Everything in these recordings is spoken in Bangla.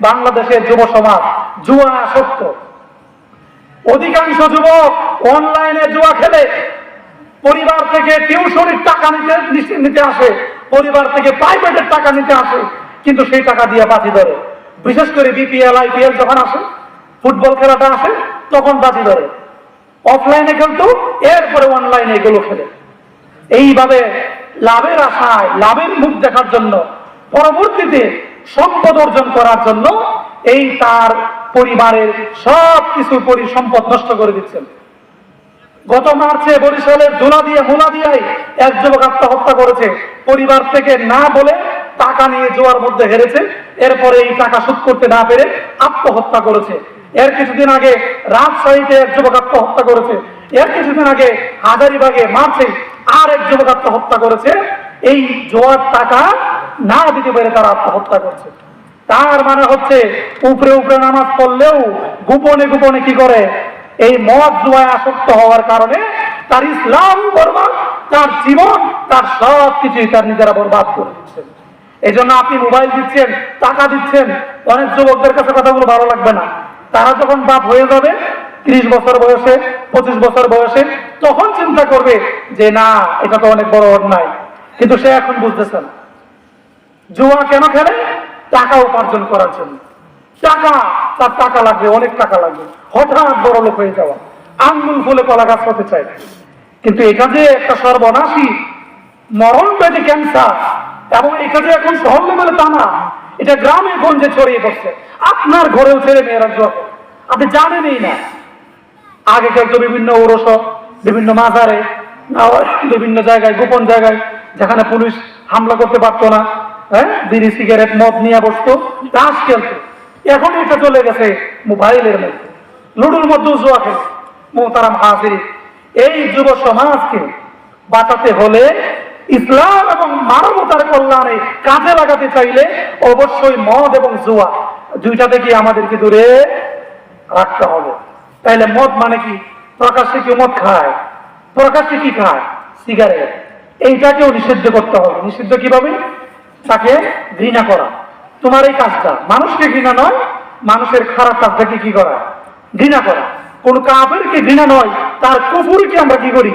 বাংলাদেশের যুব সমাজ, জুয়া আসক্ত অধিকাংশ যুবক অনলাইনে জুয়া খেলে। পরিবার থেকে টিউশনির টাকা নিতে নিতে আসে। পরিবার থেকে প্রাইভেটের টাকা নিতে আসে। কিন্তু সেই টাকা দিয়ে বাজি ধরে। বিশেষ করে বিপিএল আইপিএল যখন আসে, ফুটবল খেলাটা আসে, তখন বাজি ধরে। অফলাইনে খেলতো, এরপরে অনলাইনে এগুলো খেলে। এইভাবে লাভের আশায়, লাভের মুখ দেখার জন্য পরবর্তীতে সম্পদ অর্জন করার জন্য এই তার পরিবারের সব কিছু পরিসম্পদ নষ্ট করে দিচ্ছেন। গত মার্চে বরিশালের দোলা দিয়ে মোলা দিয়ে এক যুবক আত্মহত্যা করেছে। পরিবার থেকে না বলে টাকা নিয়ে জোয়ার মধ্যে হেরেছে। এরপরে এই টাকা শোধ করতে না পেরে আত্মহত্যা করেছে। এর কিছুদিন আগে রাজশাহীতে এক যুবক আত্মহত্যা করেছে। এর কিছুদিন আগে হাজারিবাগে মার্চে আর এক যুবক আত্মহত্যা করেছে। এই জোয়ার টাকা না দিতে পেরে তারা আত্মহত্যা করছে। তার মানে হচ্ছে, উপরে উপরে নামাজ পড়লেও গোপনে গোপনে কি করে? এই মদ জুয়ায় আসক্ত হওয়ার কারণে তার ইসলাম বরবাদ, তার জীবন, তার সব কিছুই তার নিজেরা বরবাদ করে দিচ্ছেন এই জন্য আপনি মোবাইল দিচ্ছেন, টাকা দিচ্ছেন, অনেক যুবকদের কাছে কথাগুলো ভালো লাগবে না। তারা যখন বাপ হয়ে যাবে, ত্রিশ বছর বয়সে, পঁচিশ বছর বয়সে, তখন চিন্তা করবে যে, না, এটা তো অনেক বড় অন্যায়। কিন্তু সে এখন বুঝতেছে না। জুয়া কেন খেলে? টাকা উপার্জন করার জন্য। টাকা, তার টাকা লাগবে, অনেক টাকা লাগবে। হঠাৎ বড় লোক হয়ে যাওয়া। আঙ্গুল ফুলে কলা গাছ হতে চায় কিন্তু এটা যে একটা সর্বনাশী মরণ ব্যাধি ক্যান্সার এবং এটা যে এখন শহর লেভেলে তা না। এটা গ্রামে গঞ্জে ছড়িয়ে পড়ছে। আপনার ঘরেও ছেলে মেয়েরা জুয়া খেলে। আপনি জানেনই না। আগে তো বিভিন্ন ওরস বিভিন্ন মাজারে বিভিন্ন জায়গায়, গোপন জায়গায়, যেখানে পুলিশ হামলা করতে পারতো না হ্যাঁ? বিড়ি, সিগারেট, মদ নিয়ে বসতো, তাস খেলতো। এখন এটা চলে গেছে মোবাইলের মধ্যে। লুডুর মধ্যেও জোয়া খেলে। মোহতারাম হাজির এই যুব সমাজকে বাঁচাতে হলে ইসলাম এবং মানবতার কল্যাণে কাজে লাগাতে চাইলে অবশ্যই মদ এবং জুয়া দুইটা থেকে আমাদেরকে দূরে রাখতে হবে। তাইলে মদ মানে কি? প্রকাশ্যে কেউ মদ খায়, প্রকাশ্যে কি খায়? সিগারেট। এইটাকেও নিষিদ্ধ করতে হবে। নিষিদ্ধ কীভাবে? তাকে ঘৃণা করা। তোমার এই কাজটা মানুষকে ঘৃণা নয়, মানুষের খারাপ কাজটাকে কি করা? ঘৃণা করা। কোন কাপেরকে ঘৃণা নয়, তার কুকুরকে আমরা কি করি?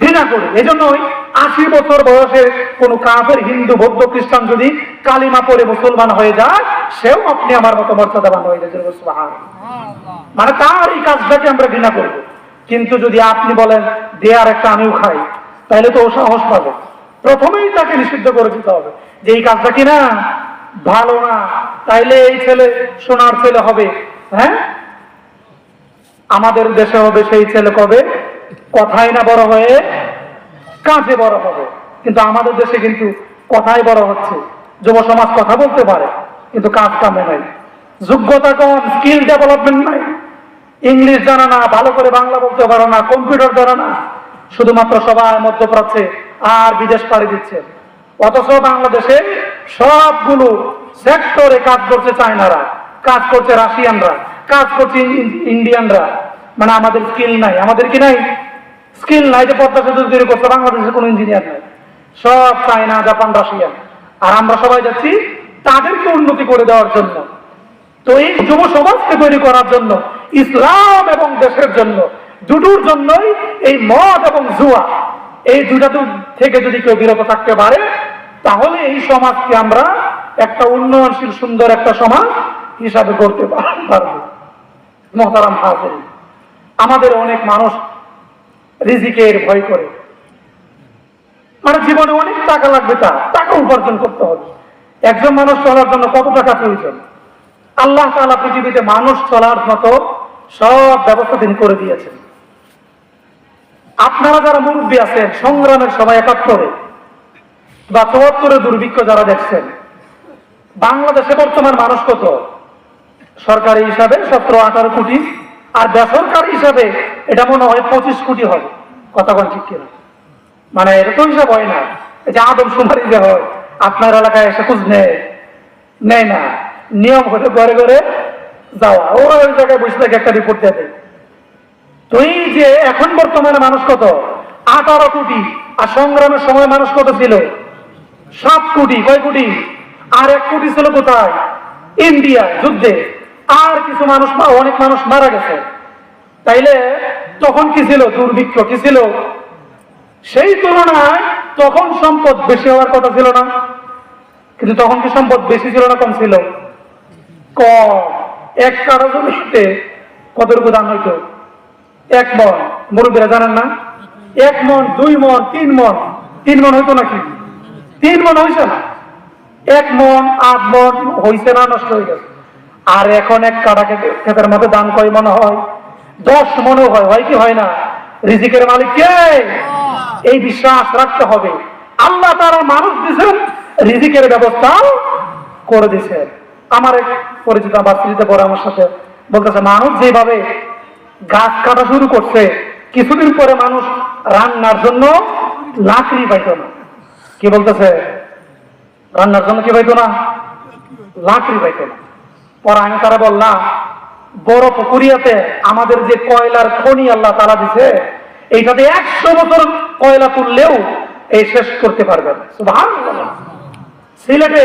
ঘৃণা করি। এজন্যই আশি বছর বয়সে কোন কাফের, হিন্দু, বৌদ্ধ, খ্রিস্টান যদি কালিমা পরে মুসলমান হয়ে যায়, সেও আপনি আমার মতো মর্যাদাবান হয়ে যায় মানে তার এই কাজটাকে আমরা ঘৃণা করব। কিন্তু যদি আপনি বলেন, দেয়ার একটা আমিও খাই, তাহলে তো ও সাহস পাবে। প্রথমেই তাকে নিষিদ্ধ করে দিতে হবে যে এই কাজটা কি না ভালো না, তাইলে এই ছেলে সোনার ছেলে হবে। হ্যাঁ? আমাদের দেশে হবে সেই ছেলে কবে? কথাই না বড় হয়ে কাজে বড় হবে। কিন্তু আমাদের দেশে কিন্তু কথাই বড় হচ্ছে। যুব সমাজ কথা বলতে পারে, কিন্তু কাজ কামে নাই। যোগ্যতা কম স্কিল ডেভেলপমেন্ট নাই। ইংলিশ জানা না, ভালো করে বাংলা বলতে পারো না, কম্পিউটার জানা না। শুধুমাত্র সবাই মধ্যপ্রাচ্যে আর বিদেশ পাড়ি দিচ্ছে। অথচ বাংলাদেশে সবগুলো সেক্টরে কাজ করছে চায়নারা, কাজ করছে রাশিয়ানরা, কাজ করছে ইন্ডিয়ানরা। মানে আমাদের স্কিল নাই। আমাদের কি নাই? স্কিল নাই যে পদ্মা সেতু তৈরি করছে। বাংলাদেশের কোনো ইঞ্জিনিয়ার নাই। সব চায়না, জাপান, রাশিয়া। আর আমরা সবাই যাচ্ছি তাদেরকে উন্নতি করে দেওয়ার জন্য। তো এই যুব সমাজকে তৈরি করার জন্য, ইসলাম এবং দেশের জন্য, দুটোর জন্যই এই মদ এবং জুয়া এই দুটা দু- থেকে যদি কেউ বিরত থাকতে পারে, তাহলে এই সমাজকে আমরা একটা উন্নয়নশীল, সুন্দর একটা সমাজ হিসাবে করতে পারব। মহতারাম হাজির। আমাদের অনেক মানুষ রিজিকের ভয় করে। মানে জীবনে অনেক টাকা লাগবে তার, টাকা উপার্জন করতে হবে। একজন মানুষ চলার জন্য কত টাকা প্রয়োজন? আল্লাহ তাআলা পৃথিবীতে মানুষ চলার মতো সব ব্যবস্থা তিনি করে দিয়েছেন। আপনারা যারা মুরব্বী আছেন, সংগ্রামের সময় একাত্তরে বা চুয়াত্তরে দুর্ভিক্ষ যারা দেখছেন, বাংলাদেশে বর্তমান মানুষ কত? সরকারি হিসাবে সতেরো, আঠারো কোটি, আর বেসরকারি হিসাবে এটা মনে হয় পঁচিশ কোটি হবে। কথা কোন ঠিক কিনা? মানে এটা তো হিসাব হয় না। যে আদম সুমারি যে হয়, আপনার এলাকায় এসে খোঁজ নেয়। নেয় না। নিয়ম হতে ঘরে ঘরে যাওয়া। ও ওই জায়গায় বসে থেকে একটা রিপোর্ট দেবে তো এই যে এখন বর্তমানে মানুষ কত? আঠারো কোটি। আর সংগ্রামের সময় মানুষ কত ছিল? সাত কোটি। কয় কোটি? আর এক কোটি ছিল কোথায়? ইন্ডিয়া যুদ্ধে। আর কিছু মানুষ অনেক মানুষ মারা গেছে। তাইলে তখন কি ছিল? দুর্ভিক্ষ কি ছিল? সেই তুলনায় তখন সম্পদ বেশি হওয়ার কথা ছিল না। কিন্তু তখন কি সম্পদ বেশি ছিল না কম ছিল? কম এক কারও জমিতে কতটুকু দাম হইতো? এক মন। মুরব্বীরা জানেন না? এক মন, দুই মন, তিন মন। তিন মন হইতো নাকি? তিন মন হয়েছে না? এক মন আট মন হইছে না, নষ্ট হয়ে গেছে। আর এখন এক কাটা ক্ষেতের মধ্যে দান কয় মনে হয়? দশ মনে হয়। হয় কি হয় না? রিজিকের মালিক কে? এই বিশ্বাস রাখতে হবে। আল্লাহ তারা মানুষ দিয়েছেন, রিজিকের ব্যবস্থা করে দিয়েছেন। আমার এক পরিচিত বাস্তিতে পরে আমার সাথে বলতেছে, মানুষ যেভাবে গাছ কাটা শুরু করছে। কিছুদিন পরে মানুষ রান্নার জন্য লাকড়ি পাইত না। কি বলতেছে? রান্নার জন্য কি পাইতো না? লাকড়ি পাইতো না। পরে আমি তারা বললাম, বড় পুকুরিয়াতে আমাদের যে কয়লার খনি আল্লাহ তালা দিছে, এইটাতে একশো বছর কয়লা তুললেও এই শেষ করতে পারবে সিলেটে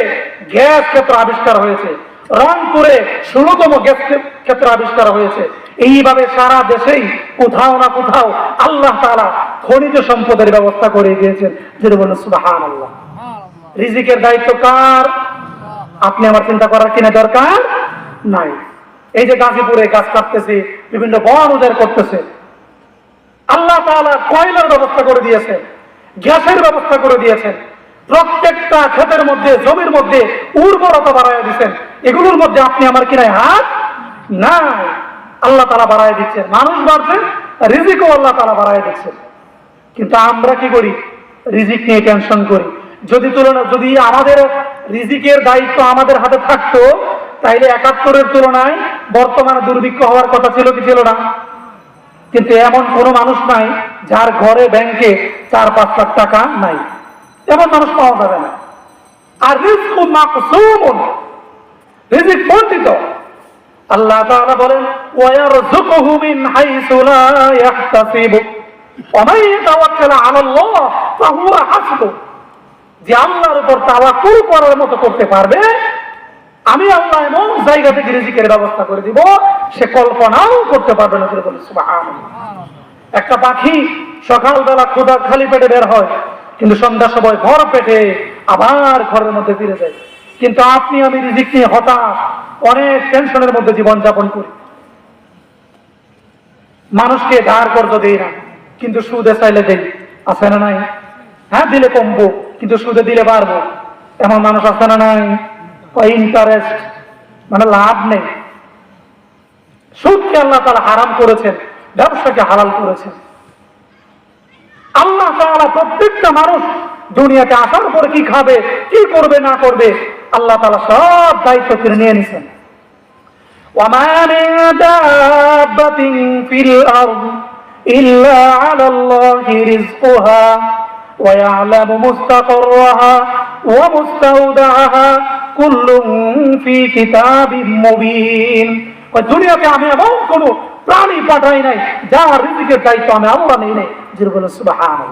গ্যাস ক্ষেত্র আবিষ্কার হয়েছে। রংপুরে ষোলতম গ্যাস ক্ষেত্র আবিষ্কার হয়েছে। এইভাবে সারা দেশেই কোথাও না কোথাও আল্লাহ তালা খনিজ সম্পদের ব্যবস্থা করে দিয়েছেন। যেটা বলুন সুবাহান আল্লাহ রিজিকের দায়িত্ব কার? আপনি আমার চিন্তা করার কিনা দরকার? নাই। এই যে গাজীপুরে গাছ কাটতেছে, বিভিন্ন বন উজাড় করতেছে। আল্লাহ তাআলা কয়লার ব্যবস্থা করে দিয়েছেন, গ্যাসের ব্যবস্থা করে দিয়েছেন। প্রত্যেকটা ক্ষেতের মধ্যে, জমির মধ্যে উর্বরতা বাড়ায় দিচ্ছেন এগুলোর মধ্যে আপনি আমার কিনাই হাত? নাই। আল্লাহ তালা বাড়ায় দিচ্ছেন মানুষ বাড়ছে, রিজিকও আল্লাহ তালা বাড়ায় দিচ্ছেন কিন্তু আমরা কি করি? রিজিক নিয়ে টেনশন করি। যদি তুলনা, যদি আমাদের রিজিকের দায়িত্ব আমাদের হাতে থাকতো, তাইলে একাত্তরের তুলনায় বর্তমানে দুর্ভিক্ষ হওয়ার কথা ছিল কি ছিল না? কিন্তু এমন কোনো মানুষ নাই যার ঘরে, ব্যাংকে চার, পাঁচ লাখ টাকা নাই। এমন মানুষ পাওয়া যাবে না। আর রিস্ক মাকসুমুন রিজিক বন্টিত। আল্লাহ বলেন আমি ব্যবস্থা করে দিব, সে কল্পনাও করতে পারবে না। একটা পাখি সকালবেলা ক্ষুধা খালি পেটে বের হয়, কিন্তু সন্ধ্যা সময় ঘর পেটে আবার ঘরের মধ্যে ফিরে যায়। কিন্তু আপনি আমি রিজিক নিয়ে হতাশ অনেক টেনশনের মধ্যে জীবন যাপন করি। মানুষকে ধার কর্জ দেই না, কিন্তু সুদে চাইলে দেই, আছে না নাই? হ্যাঁ দিলে কমবো, কিন্তু সুদে দিলে বাড়বো। এমন মানুষ আছে না নাই? ইন্টারেস্ট মানে লাভ নেই। সুদকে আল্লাহ তারা হারাম করেছেন, ব্যবসাকে হালাল করেছেন। আল্লাহ তাআলা প্রত্যেকটা মানুষ দুনিয়াতে আসার পরে কি খাবে, কি করবে, না করবে, আল্লাহ তাআলা সব দায়িত্ব তিনি নিয়ে নিছেন। وما من دابة في الأرض إلا على الله رزقها ويعلم مستقرها ومستودعها كل في كتاب مبين দুনিয়াতে আমি এমন কোনো প্রাণী পাঠাই নাই যার রিজিকের দায়িত্ব আমি আল্লাহ নেই নাই যে বলে সুবহানাল্লাহ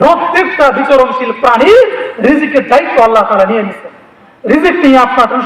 প্রত্যেকটা বিচরণশীল প্রাণীর রিজিকের দায়িত্ব আল্লাহ তাআলা নিয়ে নিছেন রিজিক নিয়ে আপনার টেনশন